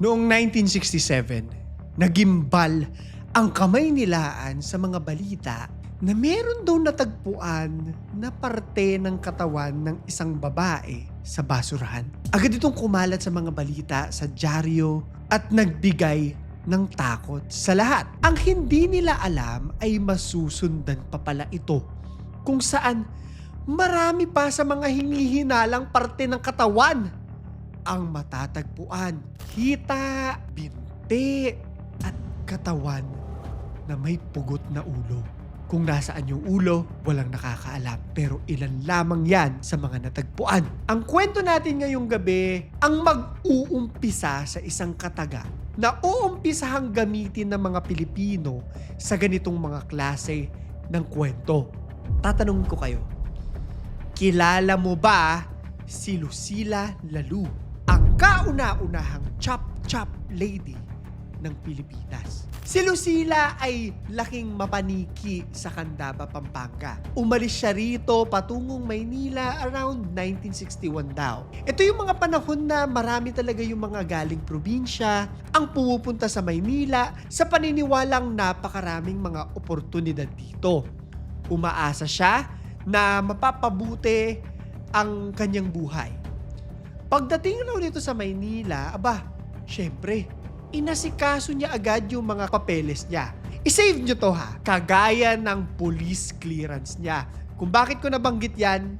Noong 1967, nagimbal ang kamay nilaan sa mga balita na meron daw natagpuan na parte ng katawan ng isang babae sa basurahan. Agad itong kumalat sa mga balita sa dyaryo at nagbigay ng takot sa lahat. Ang hindi nila alam ay masusundan pa pala ito kung saan marami pa sa mga hinihinalang parte ng katawan ang matatagpuan. Kita, binti, at katawan na may pugot na ulo. Kung nasaan yung ulo, walang nakakaalam. Pero ilan lamang yan sa mga natagpuan. Ang kwento natin ngayong gabi, ang mag-uumpisa sa isang kataga na uumpisahang gamitin ng mga Pilipino sa ganitong mga klase ng kwento. Tatanungin ko kayo, kilala mo ba si Lucila Lalu, ang kauna-unahang chop-chop lady ng Pilipinas? Si Lucila ay laking mapaniki sa Candaba, Pampanga. Umalis siya rito patungong Maynila around 1961 daw. Ito yung mga panahon na marami talaga yung mga galing probinsya ang pumupunta sa Maynila sa paniniwalang napakaraming mga oportunidad dito. Umaasa siya na mapapabuti ang kanyang buhay. Pagdating raw nito sa Maynila, aba, syempre, inasikaso niya agad yung mga papeles niya. I-save nyo to ha, kagaya ng police clearance niya. Kung bakit ko nabanggit yan,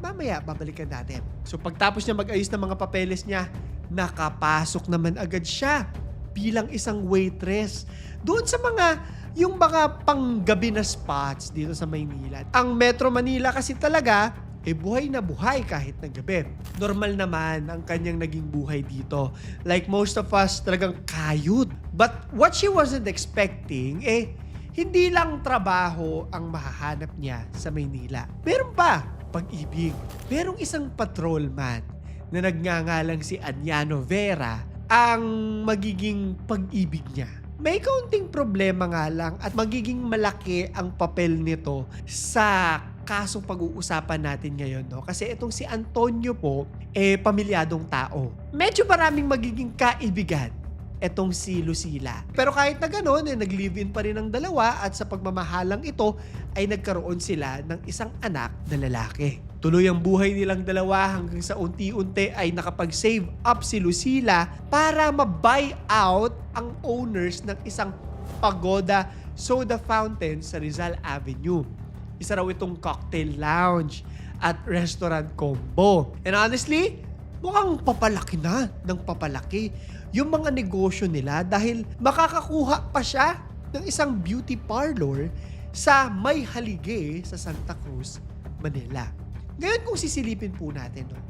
mamaya babalikan natin. So pagtapos niya mag-ayos ng mga papeles niya, nakapasok naman agad siya bilang isang waitress doon sa mga yung mga panggabi na spots dito sa Maynila. Ang Metro Manila kasi talaga eh buhay na buhay kahit na gabi. Normal naman ang kanyang naging buhay dito. Like most of us, talagang kayod. But what she wasn't expecting, eh, hindi lang trabaho ang mahahanap niya sa Maynila. Meron pa, pag-ibig. Merong isang patrolman na nagngangalang si Anyano Vera ang magiging pag-ibig niya. May kaunting problema nga lang at magiging malaki ang papel nito sa kasong pag-uusapan natin ngayon, no? Kasi itong si Antonio po, eh, pamilyadong tao. Medyo maraming magiging kaibigan etong si Lucila. Pero kahit na gano'n, eh, nag-live-in pa rin ang dalawa at sa pagmamahalang ito ay nagkaroon sila ng isang anak na lalaki. Tuloy ang buhay nilang dalawa hanggang sa unti-unti ay nakapag-save up si Lucila para ma-buy out ang owners ng isang pagoda soda fountain sa Rizal Avenue. Isa raw itong cocktail lounge at restaurant combo. And honestly, mukhang papalaki na ng papalaki yung mga negosyo nila dahil makakakuha pa siya ng isang beauty parlor sa May Halige sa Santa Cruz, Manila. Ngayon kung sisilipin po natin, no,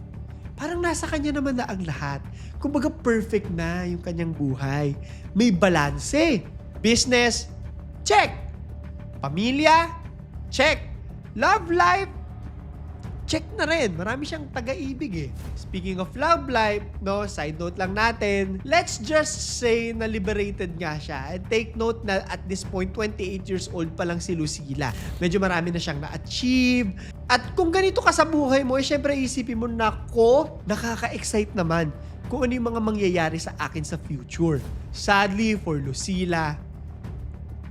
parang nasa kanya naman na ang lahat. Kumbaga perfect na yung kanyang buhay. May balanse. Business, check. Pamilya, check. Love life, check na rin. Marami siyang taga-ibig eh. Speaking of love life, no, side note lang natin, let's just say na liberated nga siya. And take note na at this point, 28 years old pa lang si Lucila. Medyo marami na siyang na-achieve. At kung ganito ka sa buhay mo, eh, syempre isipin mo, nako, nakaka-excite naman kung ano yung mga mangyayari sa akin sa future. Sadly, for Lucila,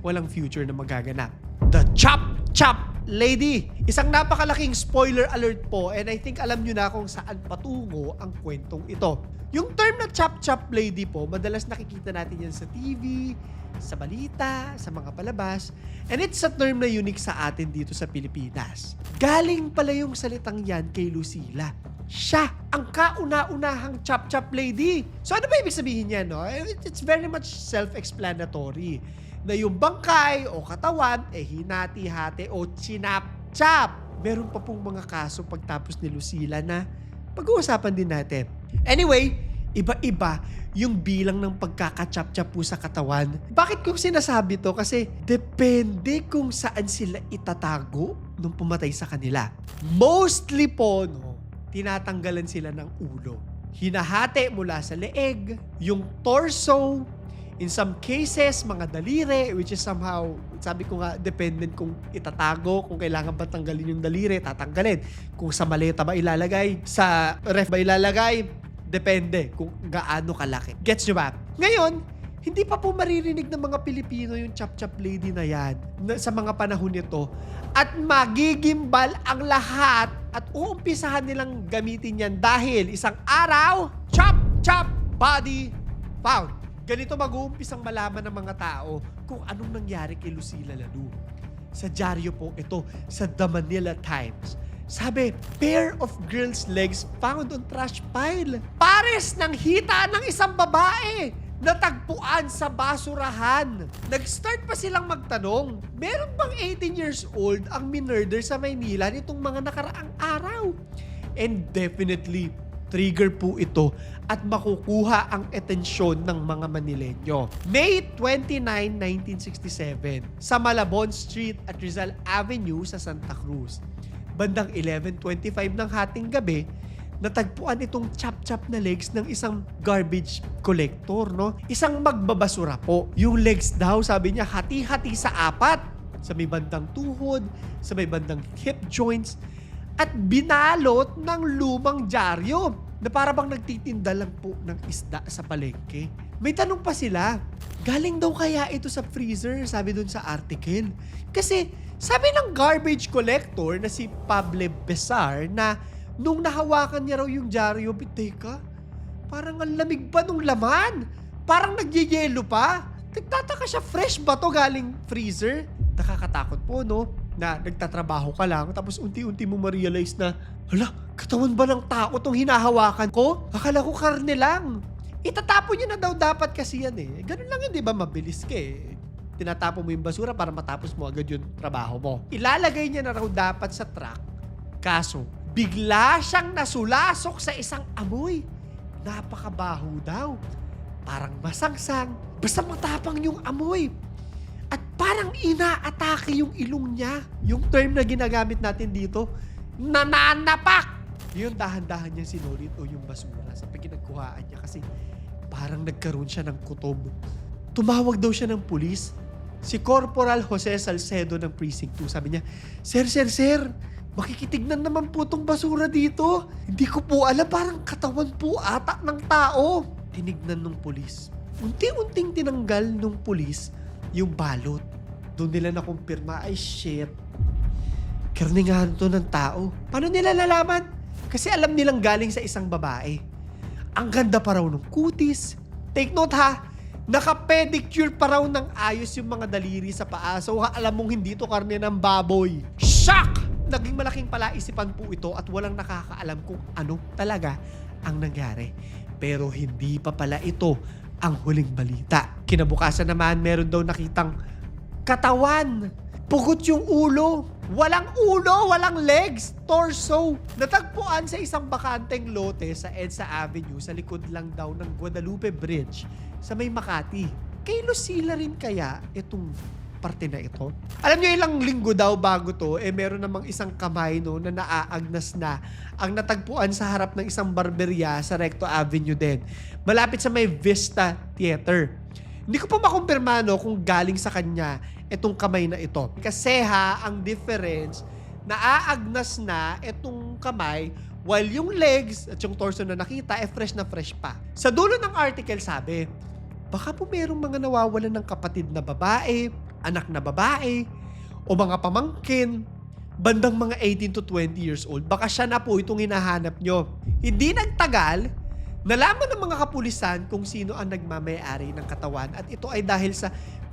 walang future na magaganap. The Chop Chop Lady! Isang napakalaking spoiler alert po and I think alam nyo na kung saan patungo ang kwentong ito. Yung term na Chop Chop Lady po, madalas nakikita natin yan sa TV, sa balita, sa mga palabas, and it's a term na unique sa atin dito sa Pilipinas. Galing pala yung salitang yan kay Lucila. Siya ang kauna-unahang Chop Chop Lady. So ano ba ibig sabihin niya, no? It's very much self-explanatory na yung bangkay o katawan eh hinati-hati o chinap-chap. Meron pa pong mga kaso pagtapos ni Lucila na pag-uusapan din natin. Anyway, iba-iba yung bilang ng pagkakachap-chap po sa katawan. Bakit ko sinasabi to? Kasi depende kung saan sila itatago nung pumatay sa kanila. Mostly po, no, tinatanggalan sila ng ulo. Hinahati mula sa leeg, yung torso, In some cases, mga daliri, which is somehow, sabi ko nga, dependent kung itatago, kung kailangan ba tanggalin yung daliri, tatanggalin. Kung sa maleta ba ilalagay, sa ref ba ilalagay, Depende kung gaano kalaki. Gets nyo ba? Ngayon, hindi pa po maririnig ng mga Pilipino yung chop-chop lady na yan na, sa mga panahon nito. At magigimbal ang lahat at uumpisahan nilang gamitin yan dahil isang araw, chop, chop, body found. Ganito mag-uumpisang malaman ng mga tao kung anong nangyari kay Lucila Lalo. Sa dyaryo po ito, sa The Manila Times. Sabi, pair of girls' legs found on trash pile. Pares ng hita ng isang babae natagpuan sa basurahan. Nag-start pa silang magtanong, meron bang 18 years old ang minurder sa Maynila nitong mga nakaraang araw? And definitely, trigger po ito at makukuha ang atensyon ng mga Manilenyo. May 29, 1967, sa Malabon Street at Rizal Avenue sa Santa Cruz. Bandang 11.25 ng hating gabi, natagpuan itong chop-chop na legs ng isang garbage collector, no? Isang magbabasura po. Yung legs daw, sabi niya, hati-hati sa apat. Sa may bandang tuhod, sa may bandang hip joints, at binalot ng lumang dyaryo na para bang nagtitinda lang po ng isda sa palengke. May tanong pa sila, galing daw kaya ito sa freezer, sabi dun sa article. Kasi sabi ng garbage collector na si Pablo Besar na nung nahawakan niya raw yung dyaryo, teka, parang ang lamig pa nung laman. Parang nagyeyelo pa. Nagtataka siya, fresh ba to galing freezer? Nakakatakot po, no? Na nagtatrabaho ka lang, tapos unti-unti mo ma-realize na, hala, katawan ba ng tao tong hinahawakan ko? Akala ko karne lang. Itatapon niya na daw dapat kasi yan eh. Ganun lang yun, di ba? Mabilis ka eh. Tinatapon mo yung basura para matapos mo agad yung trabaho mo. Ilalagay niya na raw dapat sa truck. Kaso, bigla siyang nasulasok sa isang amoy. Napakabaho daw. Parang masangsang. Basta matapang yung amoy. Parang inaatake yung ilong niya. Yung term na ginagamit natin dito, nananapak! Yun, dahan-dahan niya sinulit o yung basura sa pinagkuhaan niya kasi parang nagkaroon siya ng kutob. Tumawag daw siya ng pulis. Si Corporal Jose Salcedo ng Precinct 2, sabi niya, Sir, sir, sir, makikitignan naman po tong basura dito. Hindi ko po alam, parang katawan po ata ng tao. Tinignan ng pulis. Unti-unting tinanggal ng pulis yung balot. Doon nila nakumpirma, ay shit, karningahan to ng tao. Paano nila nalaman? Kasi alam nilang galing sa isang babae. Ang ganda pa raw ng kutis. Take note ha, naka-pedicure pa raw ng ayos yung mga daliri sa paa. So alam mong hindi to karne ng baboy. Shock! Naging malaking palaisipan po ito at walang nakakaalam kung ano talaga ang nangyari. Pero hindi pa pala ito ang huling balita. Kinabukasan naman meron daw nakitang katawan. Pugot yung ulo. Walang ulo, walang legs, torso. Natagpuan sa isang bakanteng lote sa EDSA Avenue sa likod lang daw ng Guadalupe Bridge sa may Makati. Kay Lucila rin kaya itong parte na ito? Alam niyo ilang linggo daw bago to, eh meron namang isang kamay no, na naaagnas na ang natagpuan sa harap ng isang barberya sa Recto Avenue din. Malapit sa may Vista Theater. Hindi ko pa makumpirma no, kung galing sa kanya itong kamay na ito. Kasi ha, ang difference, naaagnas na itong kamay while yung legs at yung torso na nakita, eh fresh na fresh pa. Sa dulo ng article sabi, baka po merong mga nawawalan ng kapatid na babae, anak na babae, o mga pamangkin, bandang mga 18 to 20 years old, baka siya na po itong hinahanap nyo. Hindi nagtagal, nalaman ng mga kapulisan kung sino ang nagmamayari ng katawan at ito ay dahil sa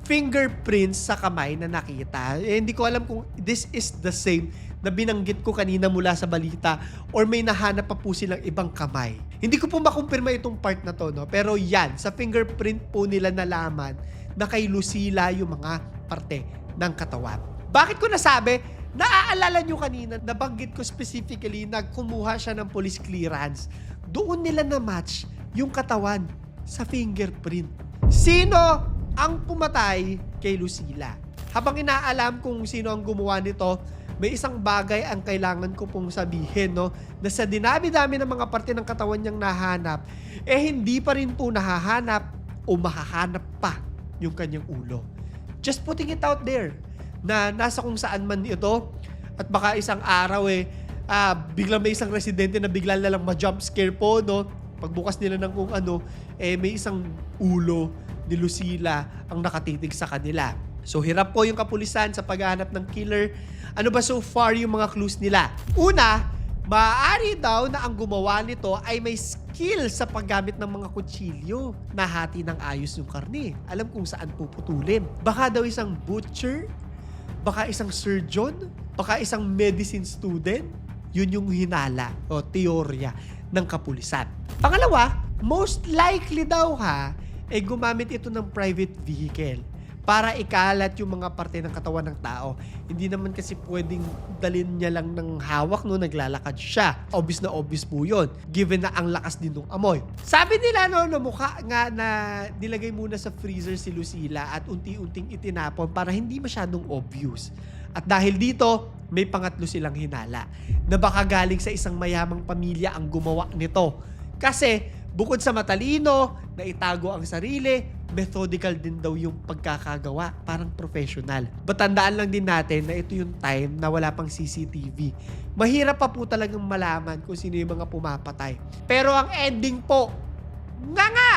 fingerprints sa kamay na nakita. Eh, hindi ko alam kung this is the same na binanggit ko kanina mula sa balita or may nahanap pa po silang ibang kamay. Hindi ko po makumpirma itong part na to, no? pero yan, sa fingerprint po nila nalaman na kay Lucila yung mga parte ng katawan. Bakit ko nasabi? Naaalala nyo kanina, nabanggit ko specifically na kumuha siya ng police clearance. Doon nila na-match yung katawan sa fingerprint. Sino ang pumatay kay Lucila? Habang inaalam kung sino ang gumawa nito, may isang bagay ang kailangan ko pong sabihin, no? Na sa dinami-dami ng mga parte ng katawan niyang nahanap, eh hindi pa rin po nahahanap o mahahanap pa yung kanyang ulo. Just putting it out there na nasa kung saan man ito at baka isang araw eh ah, biglang may isang residente na bigla na lang ma-jump scare po no Pagbukas nila ng kung ano, eh may isang ulo ni Lucila ang nakatitig sa kanila. So hirap po yung kapulisan sa paghahanap ng killer. Ano ba so far yung mga clues nila? Una, maaari daw na ang gumawa nito ay may skill sa paggamit ng mga kutsilyo na hati ng ayos yung karne. Alam kung saan puputulin. Baka daw isang butcher, baka isang surgeon, baka isang medicine student. Yun yung hinala o teorya ng kapulisan. Pangalawa, most likely daw ha, ay gumamit ito ng private vehicle para ikalat yung mga parte ng katawan ng tao. Hindi naman kasi pwedeng dalin niya lang ng hawak no naglalakad siya. Obvious na obvious po yun, given na ang lakas din ng amoy. Sabi nila no, na mukha nga na nilagay muna sa freezer si Lucila at unti-unting itinapon para hindi masyadong obvious. At dahil dito, may pangatlo silang hinala na baka galing sa isang mayamang pamilya ang gumawa nito. Kasi bukod sa matalino, na itago ang sarili, methodical din daw yung pagkakagawa, parang professional. Batandaan lang din natin na ito yung time na wala pang CCTV. Mahirap pa po talagang malaman kung sino yung mga pumapatay. Pero ang ending po, nga nga!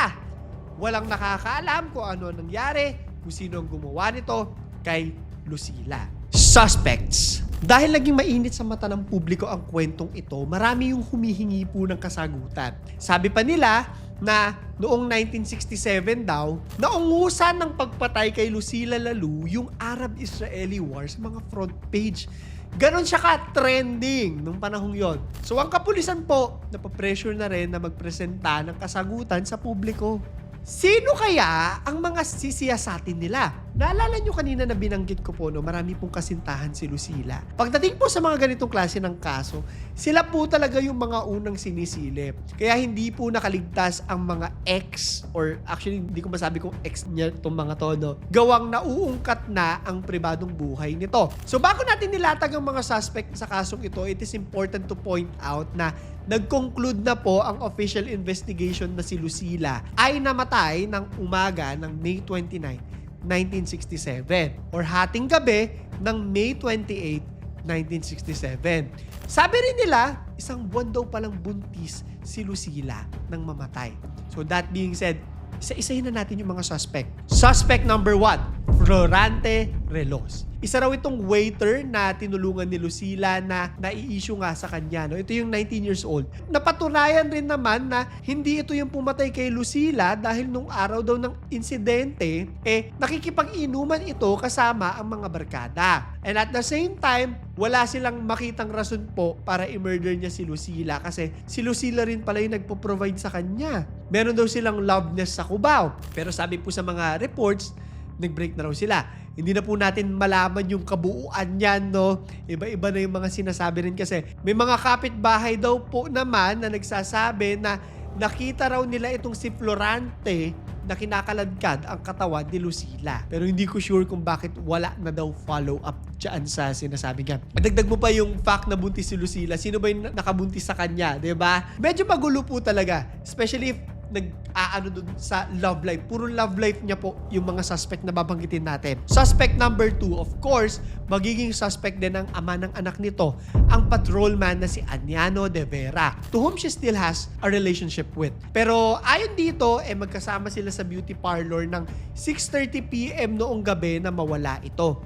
Walang nakakaalam kung ano ang nangyari, kung sino ang gumawa nito kay Lucila. Suspects. Dahil naging mainit sa mata ng publiko ang kwentong ito, marami yung humihingi po ng kasagutan. Sabi pa nila na noong 1967 daw, naungusan ng pagpatay kay Lucila Lalu yung Arab-Israeli war sa mga front page. Ganon siya ka-trending nung panahong yon. So ang kapulisan po, napapressure na rin na magpresenta ng kasagutan sa publiko. Sino kaya ang mga sisiyasatin nila? Naalala nyo kanina na binanggit ko po, no, marami pong kasintahan si Lucila. Pagdating po sa mga ganitong klase ng kaso, sila po talaga yung mga unang sinisilip. Kaya hindi po nakaligtas ang mga ex, or actually hindi ko masabi kung ex niya itong mga to, no, gawang nauungkat na ang pribadong buhay nito. So bago natin nilatag ang mga suspect sa kasong ito, it is important to point out na nag-conclude na po ang official investigation na si Lucila ay namatay ng umaga ng May 29, 1967 or hating gabi ng May 28, 1967. Sabi rin nila, isang buwan daw palang buntis si Lucila nang mamatay. So that being said, isa-isahin na natin yung mga suspect. Suspect number one, Florante Relos. Isa raw itong waiter na tinulungan ni Lucila na nai-issue nga sa kanya. No? Ito yung 19 years old. Napatunayan rin naman na hindi ito yung pumatay kay Lucila dahil nung araw daw ng insidente, eh nakikipag-inuman ito kasama ang mga barkada. And at the same time, wala silang makitang rason po para i-murder niya si Lucila kasi si Lucila rin pala yung nagpo-provide sa kanya. Meron daw silang love nest sa Cubao. Pero sabi po sa mga reports, nag-break na raw sila. Hindi na po natin malaman yung kabuuan niyan, no? Iba-iba na yung mga sinasabi rin kasi may mga kapitbahay daw po naman na nagsasabi na nakita raw nila itong si Florante na kinakaladkad ang katawan ni Lucila. Pero hindi ko sure kung bakit wala na daw follow-up dyan sa sinasabi niya. Dagdag mo pa yung fact na buntis si Lucila. Sino ba yung nakabuntis sa kanya, ba? Medyo magulo po talaga. Especially if nag-aano dun sa love life. Puro love life niya po yung mga suspect na babanggitin natin. Suspect number two, of course, magiging suspect din ang ama ng anak nito, ang patrolman na si Aniano de Vera, to whom she still has a relationship with. Pero ayon dito, eh magkasama sila sa beauty parlor ng 6.30pm noong gabi na mawala ito.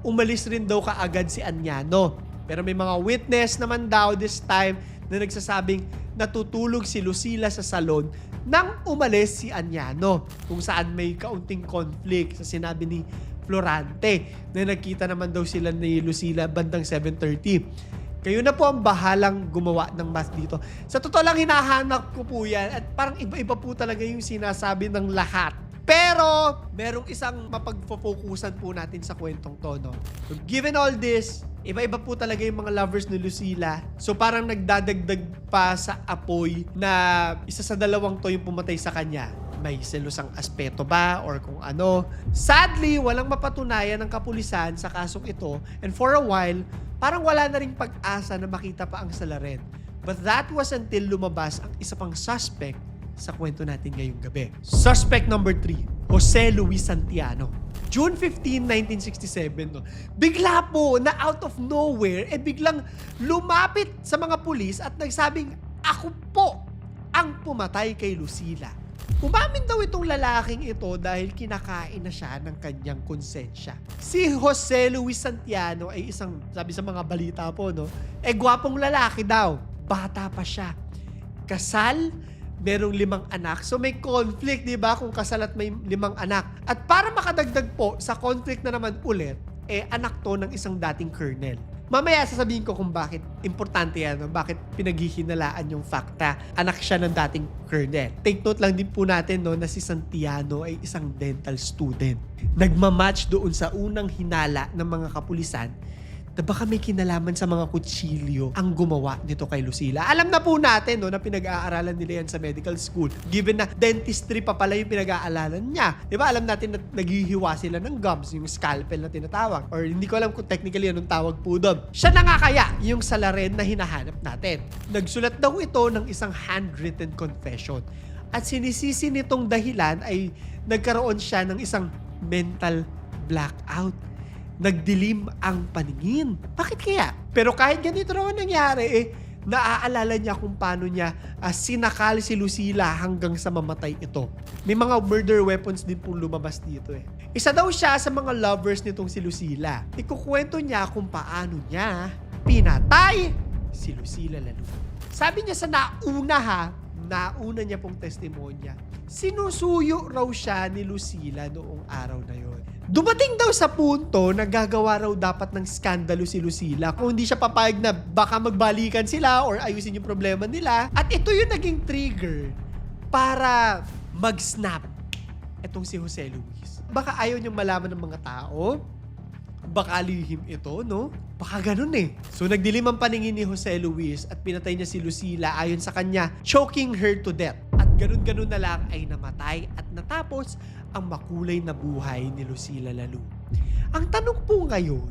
Umalis rin daw kaagad si Aniano. Pero may mga witness naman daw this time na nagsasabing natutulog si Lucila sa salon nang umalis si Anyano kung saan may kaunting conflict sa sinabi ni Florante na nagkita naman daw sila ni Lucila bandang 7.30. Kayo na po ang bahalang gumawa ng math dito. Sa totoo lang hinahanap ko po yan at parang iba-iba po talaga yung sinasabi ng lahat. Pero, merong isang mapagfocusan po natin sa kwentong to, no? So, given all this, iba-iba po talaga yung mga lovers ni Lucila. So, parang nagdadagdag pa sa apoy na isa sa dalawang to yung pumatay sa kanya. May selusang aspeto ba or kung ano. Sadly, walang mapatunayan ng kapulisan sa kasong ito and for a while, parang wala na ring pag-asa na makita pa ang salarin. But that was until lumabas ang isa pang suspect sa kwento natin ngayong gabi. Suspect number 3, Jose Luis Santiano. June 15, 1967, no, bigla po na out of nowhere, eh biglang lumapit sa mga pulis at nagsabing, ako po ang pumatay kay Lucila. Umamin daw itong lalaking ito dahil kinakain na siya ng kanyang konsensya. Si Jose Luis Santiano ay isang, sabi sa mga balita po, no? Eh, gwapong lalaki daw. Bata pa siya. Kasal, merong limang anak. So may conflict, di ba? Kung kasal at may limang anak. At para makadagdag po sa conflict na naman ulit, eh anak to ng isang dating colonel. Mamaya sasabihin ko kung bakit importante yan, bakit pinaghihinalaan yung fakta. Anak siya ng dating colonel. Take note lang din po natin no, na si Santiano ay isang dental student. Nagmamatch doon sa unang hinala ng mga kapulisan na baka may kinalaman sa mga kutsilyo ang gumawa nito kay Lucila. Alam na po natin no, na pinag-aaralan nila yan sa medical school. Given na dentistry pa pala yung pinag-aaralan niya. Di ba alam natin na naghihiwa sila ng gums, yung scalpel na tinatawag. Or hindi ko alam kung technically anong tawag po doon. Siya na nga kaya yung salarin na hinahanap natin. Nagsulat daw ito ng isang handwritten confession. At sinisisi nitong dahilan ay nagkaroon siya ng isang mental blackout nagdilim ang paningin. Bakit kaya? Pero kahit ganito raw ang nangyari, eh, naaalala niya kung paano niya ah, sinakal si Lucila hanggang sa mamatay ito. May mga murder weapons din pong lumabas dito eh. Isa daw siya sa mga lovers nitong si Lucila. Ikukwento niya kung paano niya pinatay si Lucila Lalu. Sabi niya sa nauna ha, nauna niya pong testimonya, sinusuyo raw siya ni Lucila noong araw na yon. Dumating daw sa punto na gagawa raw dapat ng skandalo si Lucila kung hindi siya papayag na baka magbalikan sila or ayusin yung problema nila. At ito yung naging trigger para mag-snap itong si Jose Luis. Baka ayaw niyang malaman ng mga tao. Baka lihim ito, no? Baka ganun eh. So nagdilim ang paningin ni Jose Luis at pinatay niya si Lucila ayon sa kanya, choking her to death. Ganun-ganun na lang ay namatay at natapos ang makulay na buhay ni Lucila Lalu. Ang tanong po ngayon,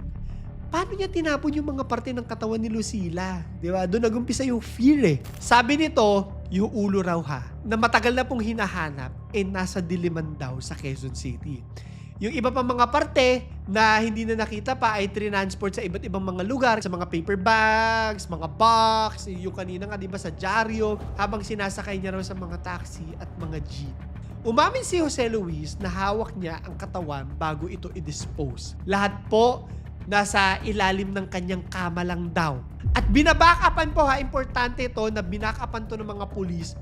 paano niya tinapon yung mga parte ng katawan ni Lucila? Di ba? Doon nagumpisa yung fear eh. Sabi nito, yung ulo raw ha, na matagal na pong hinahanap, eh nasa Diliman daw sa Quezon City. Yung iba pang mga parte na hindi na nakita pa ay transport sa iba't ibang mga lugar, sa mga paper bags, mga box, yung kanina nga di ba sa dyaryo, habang sinasakay niya raw sa mga taxi at mga jeep. Umamin si Jose Luis na hawak niya ang katawan bago ito i-dispose. Lahat po nasa ilalim ng kanyang kama lang daw. At binabakapan po ha, importante ito na binakapan to ng mga pulis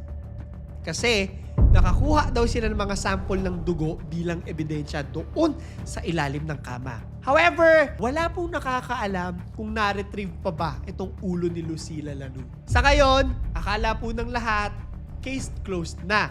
kasi nakakuha daw sila ng mga sample ng dugo bilang ebidensya doon sa ilalim ng kama. However, wala pong nakakaalam kung na-retrieve pa ba itong ulo ni Lucila Lanu. Sa ngayon, akala po ng lahat, case closed na.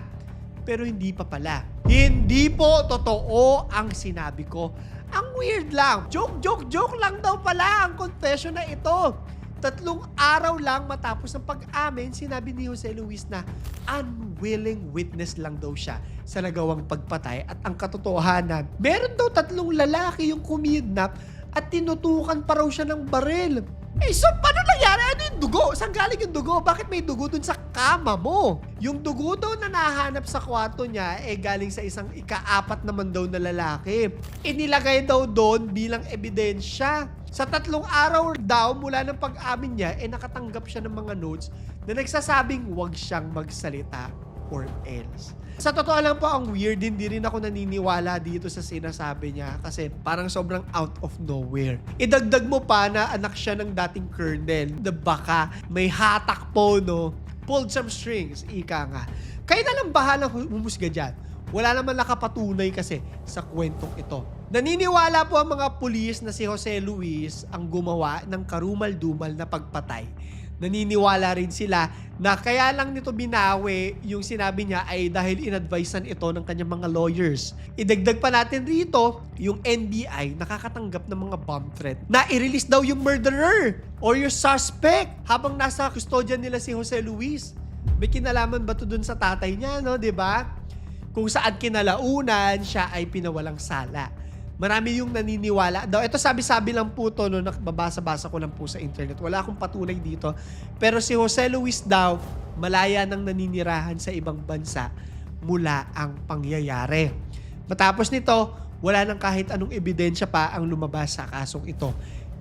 Pero hindi pa pala. Hindi po totoo ang sinabi ko. Ang weird lang. Joke, joke, joke lang daw pala ang confession na ito. Tatlong araw lang matapos ang pag-amin, sinabi ni Jose Luis na unwilling witness lang daw siya sa nagawang pagpatay at ang katotohanan, meron daw tatlong lalaki yung kumidnap at tinutukan pa raw siya ng baril. Eh, so paano nangyari? Ano yung dugo? Saan galing yung dugo? Bakit may dugo dun sa kama mo? Yung dugo daw na nahanap sa kwarto niya, eh galing sa isang ikaapat naman daw na lalaki. Inilagay daw doon bilang ebidensya. Sa tatlong araw daw mula ng pag-amin niya, eh nakatanggap siya ng mga notes na nagsasabing huwag siyang magsalita or else. Sa totoo lang po, ang weird, hindi rin ako naniniwala dito sa sinasabi niya kasi parang sobrang out of nowhere. Idagdag mo pa na anak siya ng dating colonel na baka may hatak po, no? Pulled some strings, ika nga. Kayo na lang bahalang humusga dyan. Wala naman nakapatunay kasi sa kwentong ito. Naniniwala po ang mga pulis na si Jose Luis ang gumawa ng karumal-dumal na pagpatay. Naniniwala rin sila na kaya lang nito binawi yung sinabi niya ay dahil inadvisean ito ng kanyang mga lawyers. Idagdag pa natin rito, yung NBI nakakatanggap ng mga bomb threat na i-release daw yung murderer or yung suspect habang nasa kustodyan nila si Jose Luis. May kinalaman ba to dun sa tatay niya, no? ba? Kung saan kinalaunan, siya ay pinawalang sala. Marami yung naniniwala. Daw, ito sabi-sabi lang po to, no, nakabasa-basa ko lang po sa internet. Wala akong patunay dito. Pero si Jose Luis daw, malaya nang naninirahan sa ibang bansa mula ang pangyayari. Matapos nito, wala nang kahit anong ebidensya pa ang lumabas sa kasong ito.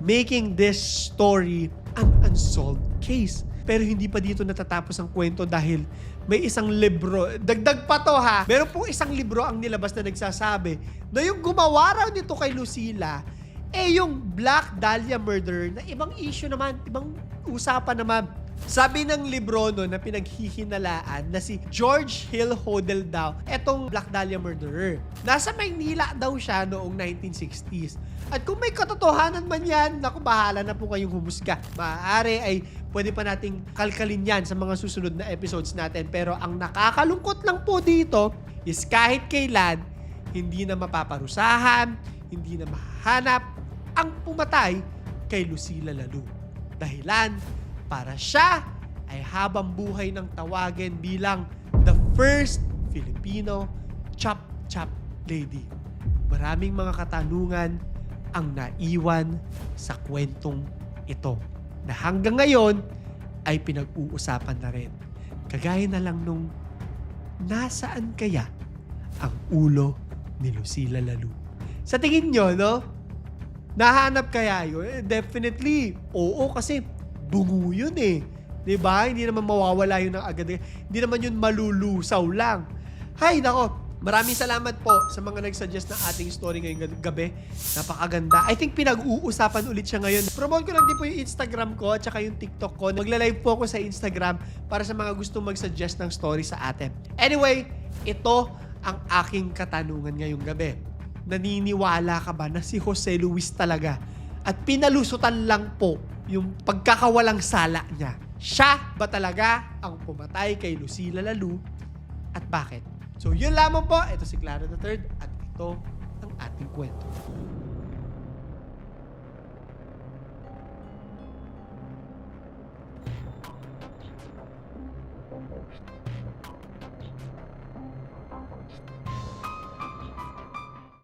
Making this story an unsolved case. Pero hindi pa dito natatapos ang kwento dahil may isang libro. Dagdag pa to ha. Meron pong isang libro ang nilabas na nagsasabi na yung gumawa raw nito kay Lucila, eh yung Black Dahlia murder na ibang issue naman, ibang usapan naman. Sabi ng libro no na pinaghihinalaan na si George Hill Hodel daw, etong Black Dahlia murderer. Nasa Maynila daw siya noong 1960s. At kung may katotohanan man yan, naku bahala na po kayong humusga. Maaari ay pwede pa nating kalkalin yan sa mga susunod na episodes natin. Pero ang nakakalungkot lang po dito is kahit kailan, hindi na mapaparusahan, hindi na mahanap ang pumatay kay Lucila Lalu. Dahilan, para siya ay habang buhay ng tawagin bilang the first Filipino chop-chop lady. Maraming mga katanungan ang naiwan sa kwentong ito na hanggang ngayon ay pinag-uusapan na rin. Kagaya na lang nung nasaan kaya ang ulo ni Lucila Lalu. Sa tingin nyo, no? Nahanap kaya yun? Eh, definitely, oo kasi bungo yun eh. 'Di ba? Hindi naman mawawala yun ng agad. Hindi naman yun malulusaw lang. Hay, nako. Maraming salamat po sa mga nag-suggest ng ating story ngayong gabi. Napakaganda. I think pinag-uusapan ulit siya ngayon. Promote ko lang din po yung Instagram ko at saka yung TikTok ko. Magla-live po ako sa Instagram para sa mga gustong mag-suggest ng story sa atin. Anyway, ito ang aking katanungan ngayong gabi. Naniniwala ka ba na si Jose Luis talaga at pinalusutan lang po yung pagkakawalang sala niya? Siya ba talaga ang pumatay kay Lucila Lalu at bakit? So yun lamang po. Ito si Clara III at ito ang ating kwento.